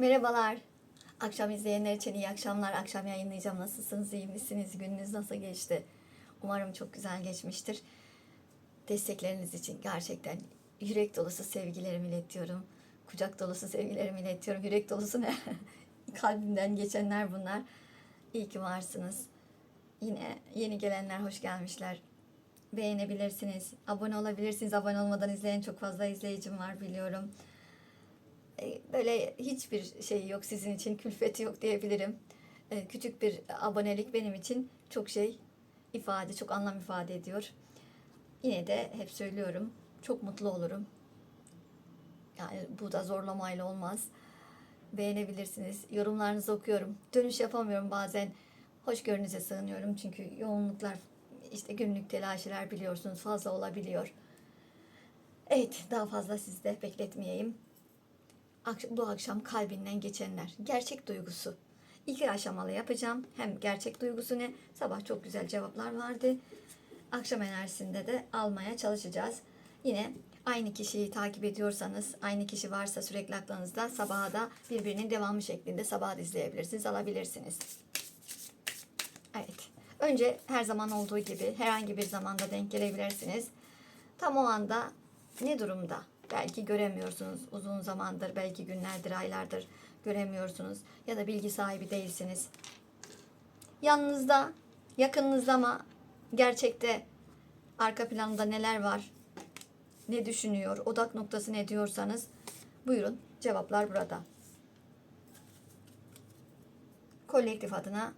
Merhabalar. Akşam izleyenler için iyi akşamlar. Akşam yayınlayacağım. Nasılsınız? iyi misiniz? Gününüz nasıl geçti? Umarım çok güzel geçmiştir. Destekleriniz için gerçekten yürek dolusu sevgilerimi iletiyorum. Kucak dolusu sevgilerimi iletiyorum. Yürek dolusu ne? Kalbimden geçenler bunlar. İyi ki varsınız. Yine yeni gelenler hoş gelmişler. Beğenebilirsiniz. Abone olabilirsiniz. Abone olmadan izleyen çok fazla izleyicim var biliyorum. Böyle hiçbir şey yok sizin için külfeti yok diyebilirim. E, Küçük bir abonelik benim için çok şey ifade, çok anlam ifade ediyor. Yine de hep söylüyorum, çok mutlu olurum. Yani bu da zorlamayla olmaz. Beğenebilirsiniz. Yorumlarınızı okuyorum. Dönüş yapamıyorum bazen. Hoşgörünüze sığınıyorum çünkü yoğunluklar, işte günlük telaşlar biliyorsunuz fazla olabiliyor. Evet, daha fazla sizi de bekletmeyeyim. Bu akşam kalbinden geçenler. Gerçek duygusu. İki aşamalı yapacağım. Hem gerçek duygusu ne? Sabah çok güzel cevaplar vardı. Akşam enerjisinde de almaya çalışacağız. Yine aynı kişiyi takip ediyorsanız, aynı kişi varsa sürekli aklınızda sabaha da birbirinin devamı şeklinde sabaha da izleyebilirsiniz, alabilirsiniz. Evet. Önce her zaman olduğu gibi herhangi bir zamanda denk gelebilirsiniz. Tam o anda ne durumda? Belki göremiyorsunuz uzun zamandır, belki günlerdir, aylardır göremiyorsunuz ya da bilgi sahibi değilsiniz. Yanınızda, yakınınızda ama gerçekte arka planda neler var? Ne düşünüyor? Odak noktası ne diyorsanız buyurun cevaplar burada. Kolektif adına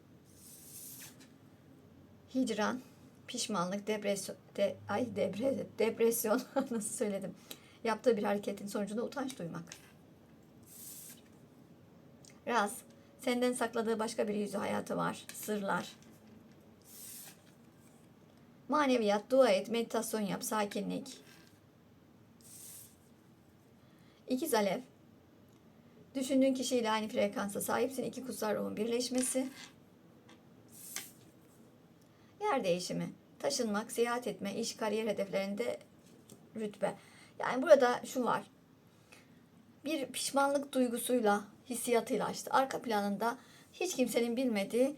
hicran, pişmanlık, depresyon, de, ay debre, depresyon nasıl söyledim? Yaptığı bir hareketin sonucunda utanç duymak. Raz, senden sakladığı başka bir yüzü hayatı var. Sırlar. Maneviyat, dua et, meditasyon yap, sakinlik. İkiz alev. Düşündüğün kişiyle aynı frekansa sahipsin. İki kutsal ruhun birleşmesi. Yer değişimi. Taşınmak, seyahat etme, iş, kariyer hedeflerinde rütbe. Yani burada şu var. Bir pişmanlık duygusuyla, hissiyatıyla işte arka planında hiç kimsenin bilmediği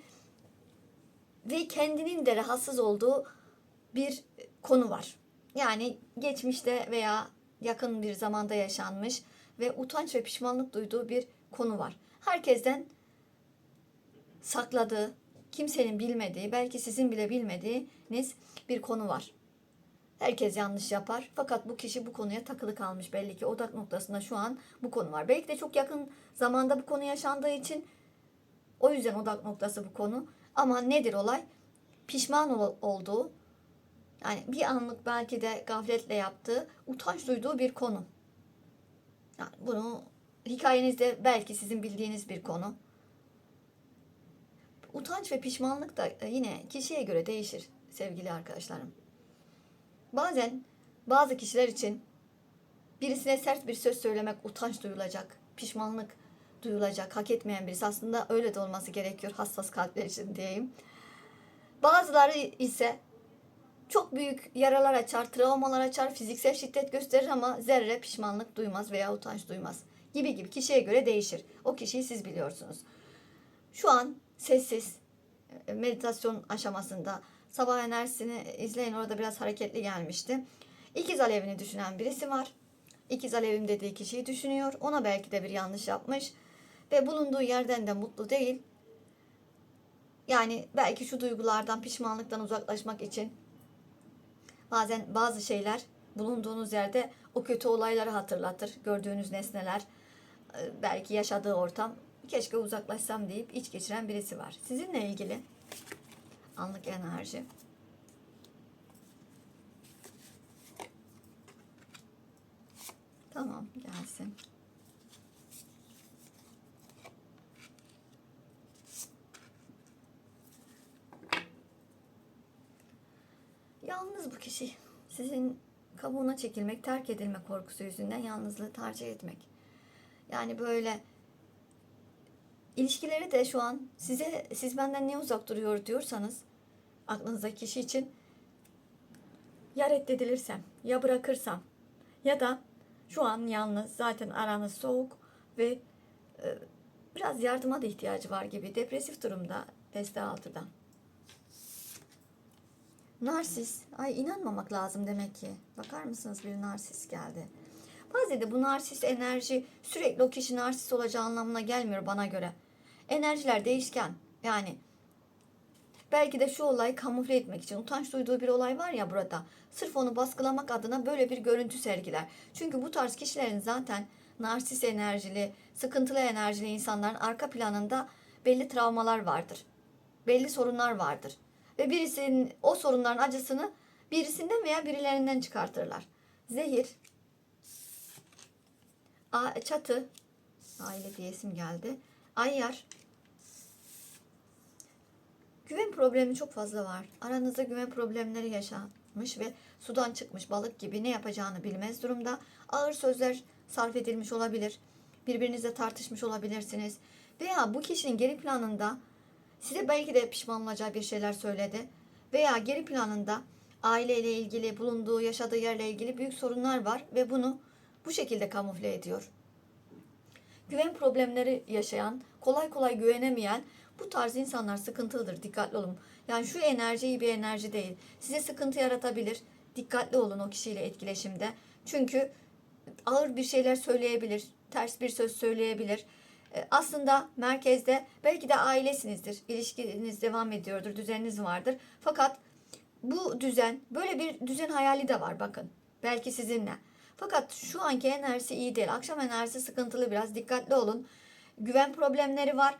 ve kendinin de rahatsız olduğu bir konu var. Yani geçmişte veya yakın bir zamanda yaşanmış ve utanç ve pişmanlık duyduğu bir konu var. Herkesten sakladığı, kimsenin bilmediği, belki sizin bile bilmediğiniz bir konu var. Herkes yanlış yapar. Fakat bu kişi bu konuya takılı kalmış. Belli ki odak noktasında şu an bu konu var. Belki de çok yakın zamanda bu konu yaşandığı için o yüzden odak noktası bu konu. Ama nedir olay? Pişman ol- olduğu, yani bir anlık belki de gafletle yaptığı, utanç duyduğu bir konu. Yani bunu hikayenizde belki sizin bildiğiniz bir konu. Utanç ve pişmanlık da yine kişiye göre değişir sevgili arkadaşlarım. Bazen bazı kişiler için birisine sert bir söz söylemek utanç duyulacak, pişmanlık duyulacak, hak etmeyen birisi aslında öyle de olması gerekiyor hassas kalpler için diyeyim. Bazıları ise çok büyük yaralar açar, travmalar açar, fiziksel şiddet gösterir ama zerre pişmanlık duymaz veya utanç duymaz. Gibi gibi kişiye göre değişir. O kişiyi siz biliyorsunuz. Şu an sessiz e, meditasyon aşamasında sabah enerjisini izleyin orada biraz hareketli gelmişti. İkiz alevini düşünen birisi var. İkiz alevim dediği kişiyi düşünüyor. Ona belki de bir yanlış yapmış ve bulunduğu yerden de mutlu değil. Yani belki şu duygulardan, pişmanlıktan uzaklaşmak için bazen bazı şeyler bulunduğunuz yerde o kötü olayları hatırlatır. Gördüğünüz nesneler, e, belki yaşadığı ortam keşke uzaklaşsam deyip iç geçiren birisi var. Sizinle ilgili anlık enerji. Tamam gelsin. Yalnız bu kişi sizin kabuğuna çekilmek, terk edilme korkusu yüzünden yalnızlığı tercih etmek. Yani böyle ilişkileri de şu an size siz benden niye uzak duruyor diyorsanız aklınızdaki kişi için ya reddedilirsem ya bırakırsam ya da şu an yalnız zaten aranız soğuk ve e, biraz yardıma da ihtiyacı var gibi. Depresif durumda deste altıda. Narsis. Ay inanmamak lazım demek ki. Bakar mısınız bir narsis geldi. Bazen de bu narsis enerji sürekli o kişi narsis olacağı anlamına gelmiyor bana göre. Enerjiler değişken. Yani belki de şu olayı kamufle etmek için utanç duyduğu bir olay var ya burada. Sırf onu baskılamak adına böyle bir görüntü sergiler. Çünkü bu tarz kişilerin zaten narsis enerjili, sıkıntılı enerjili insanların arka planında belli travmalar vardır. Belli sorunlar vardır. Ve birisinin o sorunların acısını birisinden veya birilerinden çıkartırlar. Zehir, çatı, aile diyesim geldi. Ayyar, Güven problemi çok fazla var. Aranızda güven problemleri yaşanmış ve sudan çıkmış balık gibi ne yapacağını bilmez durumda. Ağır sözler sarf edilmiş olabilir. Birbirinizle tartışmış olabilirsiniz. Veya bu kişinin geri planında size belki de pişman olacağı bir şeyler söyledi. Veya geri planında aileyle ilgili, bulunduğu, yaşadığı yerle ilgili büyük sorunlar var ve bunu bu şekilde kamufle ediyor güven problemleri yaşayan, kolay kolay güvenemeyen bu tarz insanlar sıkıntılıdır. Dikkatli olun. Yani şu enerji iyi bir enerji değil. Size sıkıntı yaratabilir. Dikkatli olun o kişiyle etkileşimde. Çünkü ağır bir şeyler söyleyebilir. Ters bir söz söyleyebilir. E, Aslında merkezde belki de ailesinizdir. İlişkiniz devam ediyordur. Düzeniniz vardır. Fakat bu düzen, böyle bir düzen hayali de var bakın. Belki sizinle. Fakat şu anki enerjisi iyi değil. Akşam enerjisi sıkıntılı biraz. Dikkatli olun. Güven problemleri var.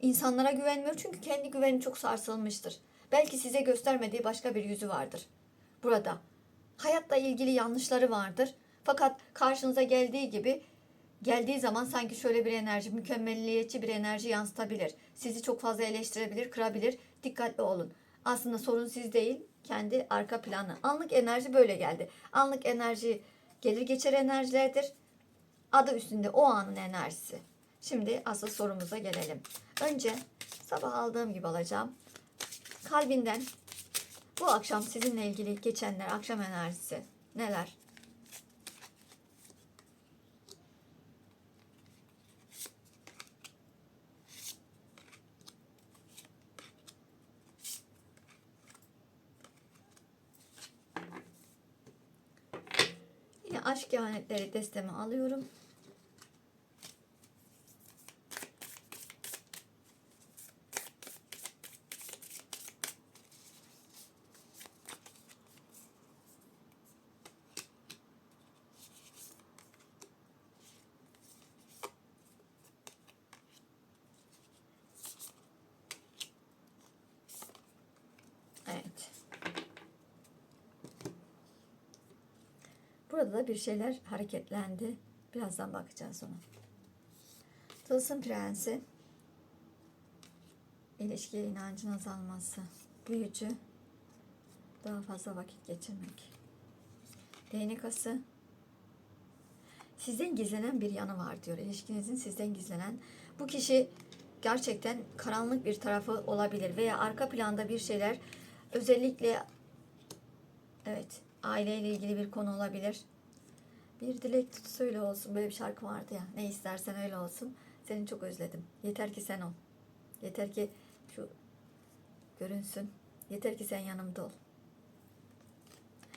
İnsanlara güvenmiyor çünkü kendi güveni çok sarsılmıştır. Belki size göstermediği başka bir yüzü vardır. Burada. Hayatla ilgili yanlışları vardır. Fakat karşınıza geldiği gibi geldiği zaman sanki şöyle bir enerji, mükemmelliyetçi bir enerji yansıtabilir. Sizi çok fazla eleştirebilir, kırabilir. Dikkatli olun. Aslında sorun siz değil, kendi arka planı. Anlık enerji böyle geldi. Anlık enerji gelir geçer enerjilerdir. Adı üstünde o anın enerjisi. Şimdi asıl sorumuza gelelim. Önce sabah aldığım gibi alacağım. Kalbinden bu akşam sizinle ilgili geçenler akşam enerjisi neler? Aşk kehanetleri destemi alıyorum. Evet. Bir şeyler hareketlendi. Birazdan bakacağız ona. Tılsım prensi. İlişkiye inancın azalması. Büyücü. Daha fazla vakit geçirmek. Değnek ası. Sizden gizlenen bir yanı var diyor. İlişkinizin sizden gizlenen. Bu kişi gerçekten karanlık bir tarafı olabilir veya arka planda bir şeyler özellikle evet aileyle ilgili bir konu olabilir. Bir dilek tutusu öyle olsun. Böyle bir şarkı vardı ya. Ne istersen öyle olsun. Seni çok özledim. Yeter ki sen ol. Yeter ki şu görünsün. Yeter ki sen yanımda ol.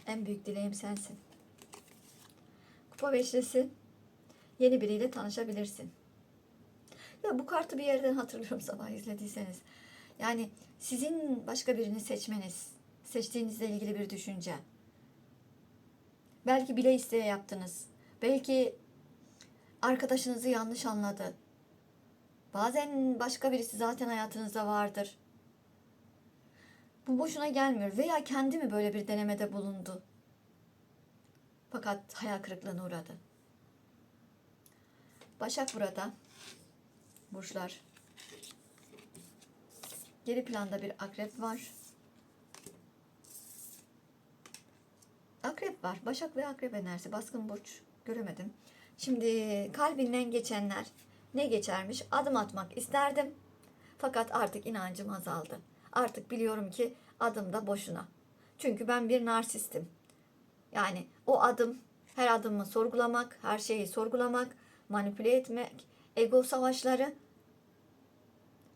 En büyük dileğim sensin. Kupa beşlisi. Yeni biriyle tanışabilirsin. Ya bu kartı bir yerden hatırlıyorum sabah izlediyseniz. Yani sizin başka birini seçmeniz, seçtiğinizle ilgili bir düşünce. Belki bile isteye yaptınız. Belki arkadaşınızı yanlış anladı. Bazen başka birisi zaten hayatınızda vardır. Bu boşuna gelmiyor. Veya kendi mi böyle bir denemede bulundu? Fakat hayal kırıklığına uğradı. Başak burada. Burçlar. Geri planda bir akrep var. Akrep var. Başak ve akrep enerjisi. Baskın burç. Göremedim. Şimdi kalbinden geçenler ne geçermiş? Adım atmak isterdim. Fakat artık inancım azaldı. Artık biliyorum ki adım da boşuna. Çünkü ben bir narsistim. Yani o adım, her adımı sorgulamak, her şeyi sorgulamak, manipüle etmek, ego savaşları.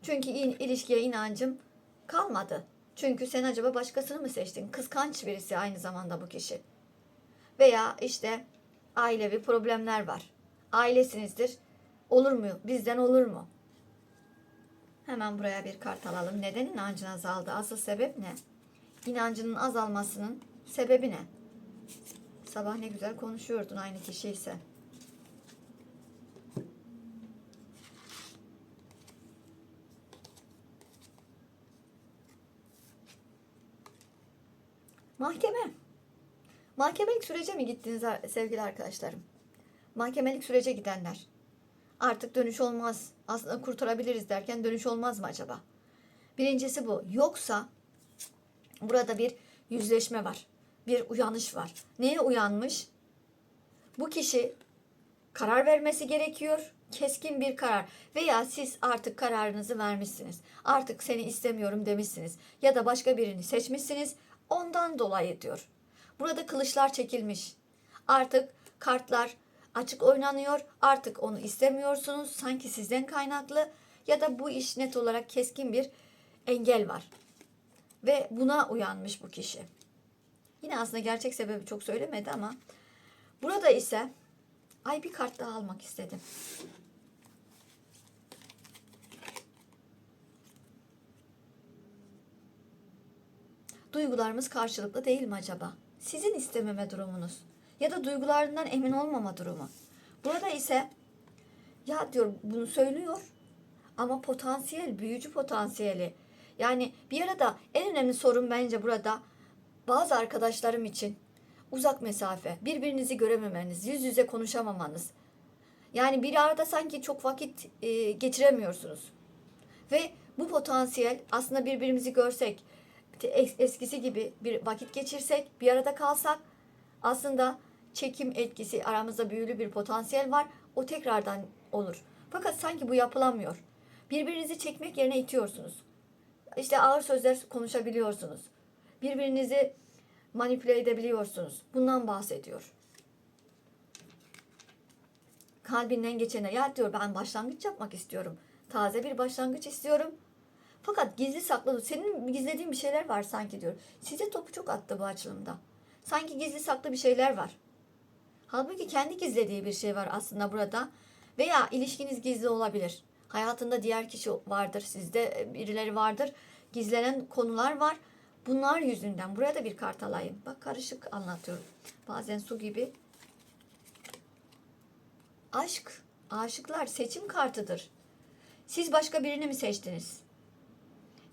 Çünkü in- ilişkiye inancım kalmadı. Çünkü sen acaba başkasını mı seçtin? Kıskanç birisi aynı zamanda bu kişi. Veya işte ailevi problemler var. Ailesinizdir. Olur mu? Bizden olur mu? Hemen buraya bir kart alalım. Neden inancın azaldı? Asıl sebep ne? İnancının azalmasının sebebi ne? Sabah ne güzel konuşuyordun aynı kişi ise. Mahkeme. Mahkemelik sürece mi gittiniz sevgili arkadaşlarım? Mahkemelik sürece gidenler. Artık dönüş olmaz. Aslında kurtarabiliriz derken dönüş olmaz mı acaba? Birincisi bu. Yoksa burada bir yüzleşme var. Bir uyanış var. Neye uyanmış? Bu kişi karar vermesi gerekiyor. Keskin bir karar. Veya siz artık kararınızı vermişsiniz. Artık seni istemiyorum demişsiniz. Ya da başka birini seçmişsiniz. Ondan dolayı diyor. Burada kılıçlar çekilmiş. Artık kartlar açık oynanıyor. Artık onu istemiyorsunuz. Sanki sizden kaynaklı ya da bu iş net olarak keskin bir engel var. Ve buna uyanmış bu kişi. Yine aslında gerçek sebebi çok söylemedi ama burada ise ay bir kart daha almak istedim. Duygularımız karşılıklı değil mi acaba? Sizin istememe durumunuz ya da duygularından emin olmama durumu. Burada ise ya diyor bunu söylüyor ama potansiyel, büyücü potansiyeli. Yani bir arada en önemli sorun bence burada bazı arkadaşlarım için uzak mesafe, birbirinizi görememeniz, yüz yüze konuşamamanız. Yani bir arada sanki çok vakit e, geçiremiyorsunuz. Ve bu potansiyel aslında birbirimizi görsek, eskisi gibi bir vakit geçirsek, bir arada kalsak aslında çekim etkisi aramızda büyülü bir potansiyel var. O tekrardan olur. Fakat sanki bu yapılamıyor. Birbirinizi çekmek yerine itiyorsunuz. İşte ağır sözler konuşabiliyorsunuz. Birbirinizi manipüle edebiliyorsunuz. Bundan bahsediyor. Kalbinden geçene ya diyor ben başlangıç yapmak istiyorum. Taze bir başlangıç istiyorum. Fakat gizli saklı senin gizlediğin bir şeyler var sanki diyor. Size topu çok attı bu açılımda. Sanki gizli saklı bir şeyler var. Halbuki kendi gizlediği bir şey var aslında burada. Veya ilişkiniz gizli olabilir. Hayatında diğer kişi vardır, sizde birileri vardır. Gizlenen konular var. Bunlar yüzünden. Buraya da bir kart alayım. Bak karışık anlatıyorum. Bazen su gibi. Aşk, aşıklar seçim kartıdır. Siz başka birini mi seçtiniz?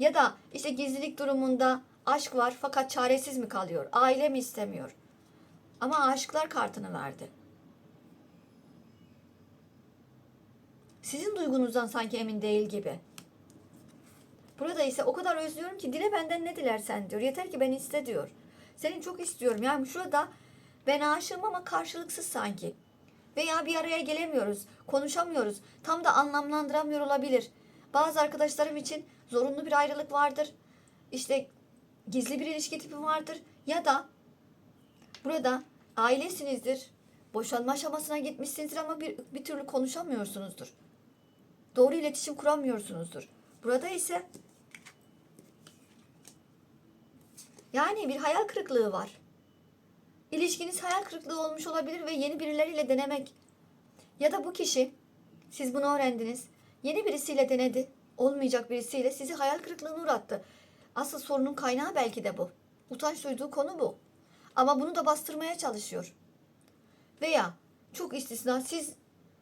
Ya da işte gizlilik durumunda aşk var fakat çaresiz mi kalıyor? Aile mi istemiyor? Ama aşıklar kartını verdi. Sizin duygunuzdan sanki emin değil gibi. Burada ise o kadar özlüyorum ki dile benden ne dilersen diyor. Yeter ki beni iste diyor. Seni çok istiyorum. Yani şurada ben aşığım ama karşılıksız sanki. Veya bir araya gelemiyoruz, konuşamıyoruz. Tam da anlamlandıramıyor olabilir. Bazı arkadaşlarım için zorunlu bir ayrılık vardır. İşte gizli bir ilişki tipi vardır. Ya da burada ailesinizdir. Boşanma aşamasına gitmişsinizdir ama bir, bir türlü konuşamıyorsunuzdur. Doğru iletişim kuramıyorsunuzdur. Burada ise yani bir hayal kırıklığı var. İlişkiniz hayal kırıklığı olmuş olabilir ve yeni birileriyle denemek. Ya da bu kişi, siz bunu öğrendiniz, yeni birisiyle denedi, olmayacak birisiyle sizi hayal kırıklığına uğrattı. Asıl sorunun kaynağı belki de bu. Utanç duyduğu konu bu. Ama bunu da bastırmaya çalışıyor. Veya çok istisna siz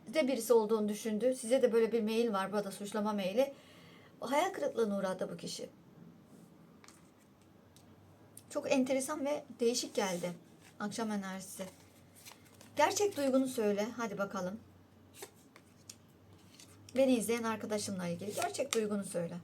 de birisi olduğunu düşündü. Size de böyle bir mail var, burada suçlama maili. Hayal kırıklığına uğradı bu kişi. Çok enteresan ve değişik geldi. Akşam enerjisi. Gerçek duygunu söyle. Hadi bakalım. Beni izleyen arkadaşımla ilgili. Gerçek duygunu söyle.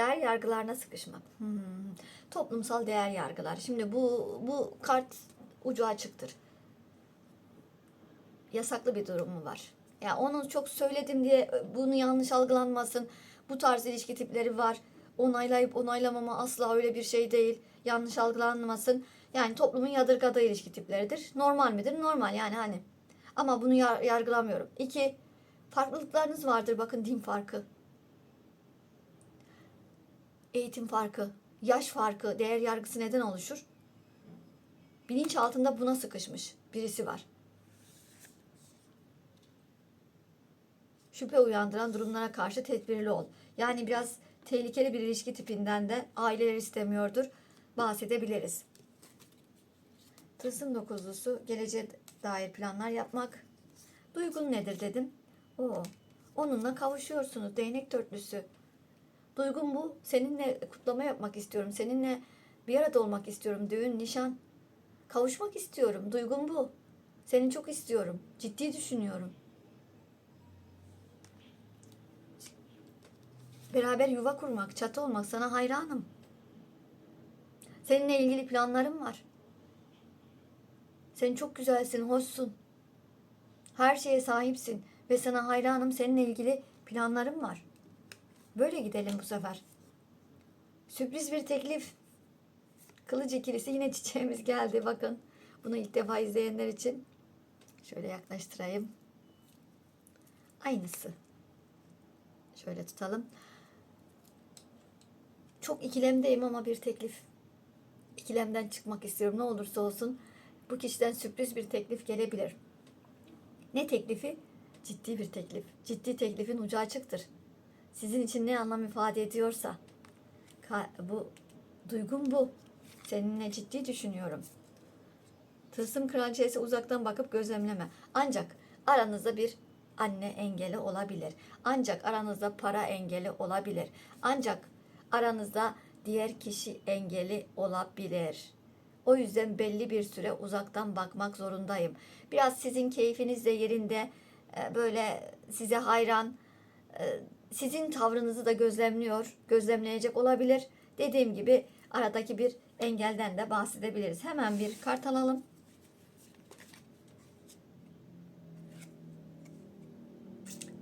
Değer yargılarına sıkışmak. Hmm. Toplumsal değer yargılar. Şimdi bu bu kart ucu açıktır. Yasaklı bir durumu var. Ya onu çok söyledim diye bunu yanlış algılanmasın. Bu tarz ilişki tipleri var. Onaylayıp onaylamama asla öyle bir şey değil. Yanlış algılanmasın. Yani toplumun yadırgadığı ilişki tipleridir. Normal midir? Normal yani hani. Ama bunu yar- yargılamıyorum. İki, farklılıklarınız vardır. Bakın din farkı. Eğitim farkı, yaş farkı, değer yargısı neden oluşur? Bilinç altında buna sıkışmış birisi var. Şüphe uyandıran durumlara karşı tedbirli ol. Yani biraz tehlikeli bir ilişki tipinden de aileler istemiyordur. Bahsedebiliriz. Tılsım dokuzlusu geleceğe dair planlar yapmak. Duygun nedir dedim. O, onunla kavuşuyorsunuz. Değnek dörtlüsü. Duygun bu. Seninle kutlama yapmak istiyorum. Seninle bir arada olmak istiyorum. Düğün, nişan. Kavuşmak istiyorum. Duygun bu. Seni çok istiyorum. Ciddi düşünüyorum. Beraber yuva kurmak, çatı olmak sana hayranım. Seninle ilgili planlarım var. Sen çok güzelsin, hoşsun. Her şeye sahipsin ve sana hayranım. Seninle ilgili planlarım var. Böyle gidelim bu sefer. Sürpriz bir teklif. Kılıç ikilisi yine çiçeğimiz geldi. Bakın bunu ilk defa izleyenler için şöyle yaklaştırayım. Aynısı. Şöyle tutalım. Çok ikilemdeyim ama bir teklif. İkilemden çıkmak istiyorum. Ne olursa olsun bu kişiden sürpriz bir teklif gelebilir. Ne teklifi? Ciddi bir teklif. Ciddi teklifin ucu açıktır. Sizin için ne anlam ifade ediyorsa. Bu duygum bu. Seninle ciddi düşünüyorum. Tılsım kraliçesi uzaktan bakıp gözlemleme. Ancak aranızda bir anne engeli olabilir. Ancak aranızda para engeli olabilir. Ancak aranızda diğer kişi engeli olabilir. O yüzden belli bir süre uzaktan bakmak zorundayım. Biraz sizin keyfiniz de yerinde, e, böyle size hayran, e, sizin tavrınızı da gözlemliyor, gözlemleyecek olabilir. Dediğim gibi aradaki bir engelden de bahsedebiliriz. Hemen bir kart alalım.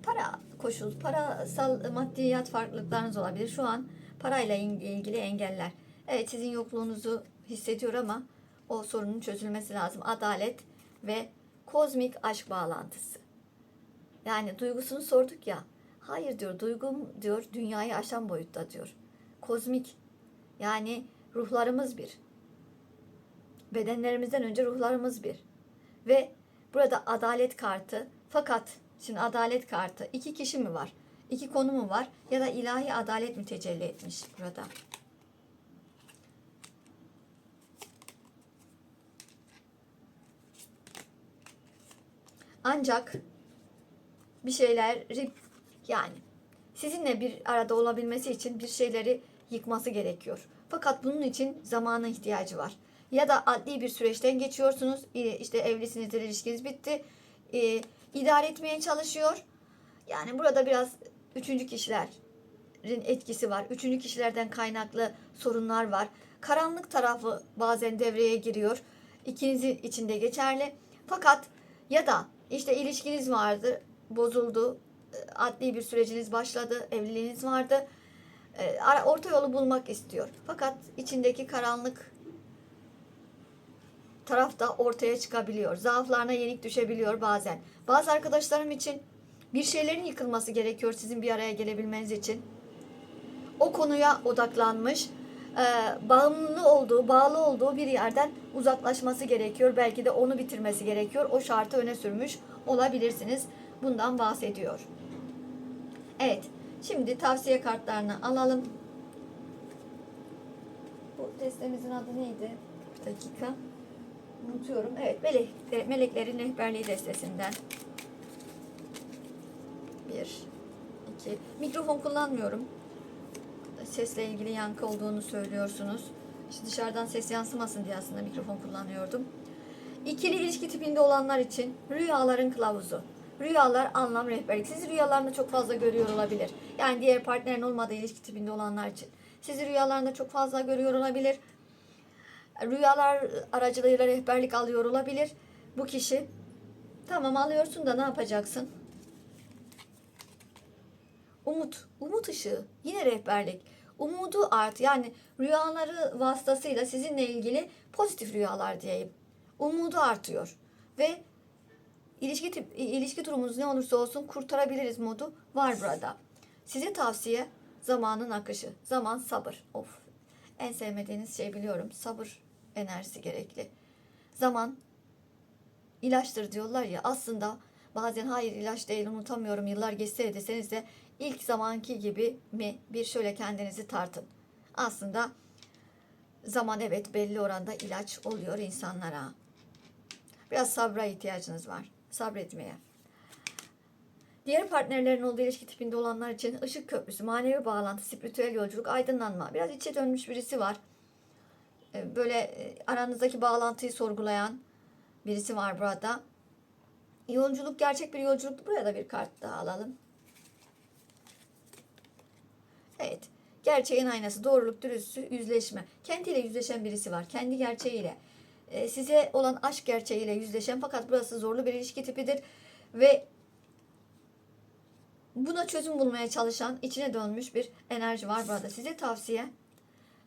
Para koşul, parasal maddiyat farklılıklarınız olabilir. Şu an parayla ilgili engeller. Evet sizin yokluğunuzu hissediyor ama o sorunun çözülmesi lazım. Adalet ve kozmik aşk bağlantısı. Yani duygusunu sorduk ya. Hayır diyor duygum diyor dünyayı aşan boyutta diyor. Kozmik yani ruhlarımız bir. Bedenlerimizden önce ruhlarımız bir. Ve burada adalet kartı fakat şimdi adalet kartı iki kişi mi var? İki konu mu var? Ya da ilahi adalet mi tecelli etmiş burada? Ancak bir şeyleri yani sizinle bir arada olabilmesi için bir şeyleri yıkması gerekiyor. Fakat bunun için zamana ihtiyacı var. Ya da adli bir süreçten geçiyorsunuz. İşte evlisinizdir, ilişkiniz bitti. Ee, idare etmeye çalışıyor. Yani burada biraz üçüncü kişilerin etkisi var. Üçüncü kişilerden kaynaklı sorunlar var. Karanlık tarafı bazen devreye giriyor. İkinizin içinde geçerli. Fakat ya da işte ilişkiniz vardı, bozuldu, adli bir süreciniz başladı, evliliğiniz vardı. E, Orta yolu bulmak istiyor. Fakat içindeki karanlık taraf da ortaya çıkabiliyor. Zaaflarına yenik düşebiliyor bazen. Bazı arkadaşlarım için bir şeylerin yıkılması gerekiyor sizin bir araya gelebilmeniz için. O konuya odaklanmış, e, bağımlı olduğu, bağlı olduğu bir yerden uzaklaşması gerekiyor. Belki de onu bitirmesi gerekiyor. O şartı öne sürmüş olabilirsiniz. Bundan bahsediyor. Evet, şimdi tavsiye kartlarını alalım. Bu destemizin adı neydi? Bir dakika. Unutuyorum. Evet, melek, meleklerin rehberliği destesinden. Bir, iki. Mikrofon kullanmıyorum. Sesle ilgili yankı olduğunu söylüyorsunuz. İşte dışarıdan ses yansımasın diye aslında mikrofon kullanıyordum. İkili ilişki tipinde olanlar için rüyaların kılavuzu. Rüyalar, anlam, rehberlik. Sizi rüyalarında çok fazla görüyor olabilir. Yani diğer partnerin olmadığı ilişki tipinde olanlar için. Sizi rüyalarında çok fazla görüyor olabilir. Rüyalar aracılığıyla rehberlik alıyor olabilir. Bu kişi tamam alıyorsun da ne yapacaksın? Umut, umut ışığı, yine rehberlik. Umudu art yani rüyaları vasıtasıyla sizinle ilgili pozitif rüyalar diyeyim. Umudu artıyor ve ilişki tip, ilişki durumunuz ne olursa olsun kurtarabiliriz modu var burada. Size tavsiye zamanın akışı. Zaman sabır. Of. En sevmediğiniz şey biliyorum. Sabır enerjisi gerekli. Zaman ilaçtır diyorlar ya aslında bazen hayır ilaç değil unutamıyorum yıllar geçse de deseniz de ilk zamanki gibi mi bir şöyle kendinizi tartın. Aslında zaman evet belli oranda ilaç oluyor insanlara. Biraz sabra ihtiyacınız var. Sabretmeye. Diğer partnerlerin olduğu ilişki tipinde olanlar için ışık köprüsü, manevi bağlantı, spiritüel yolculuk, aydınlanma. Biraz içe dönmüş birisi var. Ee, Böyle e, aranızdaki bağlantıyı sorgulayan birisi var burada. Yolculuk gerçek bir yolculuk. Buraya da bir kart daha alalım. Evet. Gerçeğin aynası, doğruluk, dürüstlük, yüzleşme. Kendiyle yüzleşen birisi var. Kendi gerçeğiyle. Ee, size olan aşk gerçeğiyle yüzleşen fakat burası zorlu bir ilişki tipidir. Ve buna çözüm bulmaya çalışan, içine dönmüş bir enerji var burada. Size tavsiye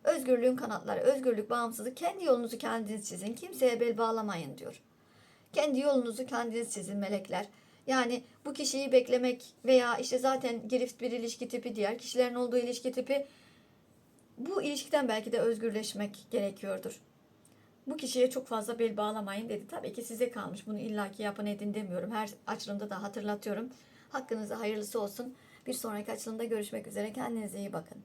özgürlüğün kanatları, özgürlük, bağımsızlık. Kendi yolunuzu kendiniz çizin. Kimseye bel bağlamayın diyor. Kendi yolunuzu kendiniz çizin melekler. Yani bu kişiyi beklemek veya işte zaten girift bir ilişki tipi diğer kişilerin olduğu ilişki tipi bu ilişkiden belki de özgürleşmek gerekiyordur. Bu kişiye çok fazla bel bağlamayın dedi. Tabii ki size kalmış. Bunu illaki yapın edin demiyorum. Her açılımda da hatırlatıyorum. Hakkınızda hayırlısı olsun. Bir sonraki açılımda görüşmek üzere. Kendinize iyi bakın.